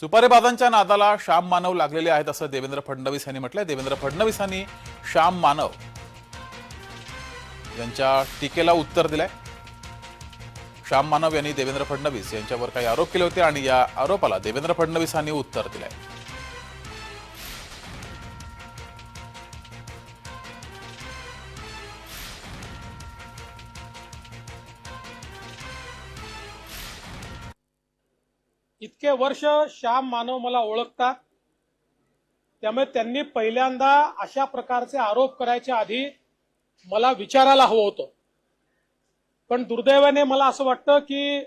सुपारीबाजांच्या नादाला श्याम मानव लागलेले आहेत असं देवेंद्र फडणवीस यांनी म्हटलंय. देवेंद्र फडणवीसांनी श्याम मानव यांच्या टीकेला उत्तर दिलंय. श्याम मानव यांनी देवेंद्र फडणवीस यांच्यावर काही आरोप केले होते आणि या आरोपाला देवेंद्र फडणवीसांनी उत्तर दिलंय. इतके वर्ष श्याम मानव मला ओळखतात. त्यामुळे त्यांनी पहिल्यांदा अशा प्रकारचे आरोप करायच्या आधी मला विचारायला हवं होतं. पण दुर्दैवाने मला असं वाटतं की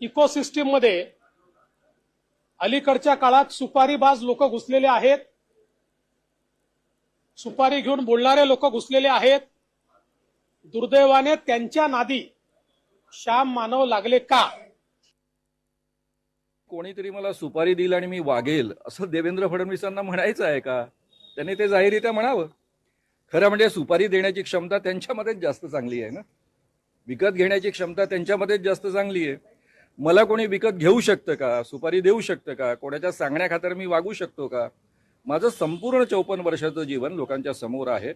इकोसिस्टीममध्ये अलीकडच्या काळात सुपारीबाज लोक घुसलेले आहेत. सुपारी घेऊन बोलणारे लोक घुसलेले आहेत. दुर्दैवाने त्यांच्या नादी श्याम मानव लागले का? कोणीतरी मला सुपारी देईल आणि मी वागेल असं देवेंद्र फडणवीसांना म्हणायचं आहे का? त्यांनी ते जाहीररित्या म्हणावं. खरं म्हणजे सुपारी देण्याची क्षमता त्यांच्यामध्येच जास्त चांगली आहे ना? विकत घेण्याची क्षमता त्यांच्यामध्येच जास्त चांगली आहे. मला कोणी विकत घेऊ शकतं का? सुपारी देऊ शकतं का? कोणाच्या सांगण्याखातर मी वागू शकतो का? माझं संपूर्ण चौपन्न वर्षाचं जीवन लोकांच्या समोर आहे.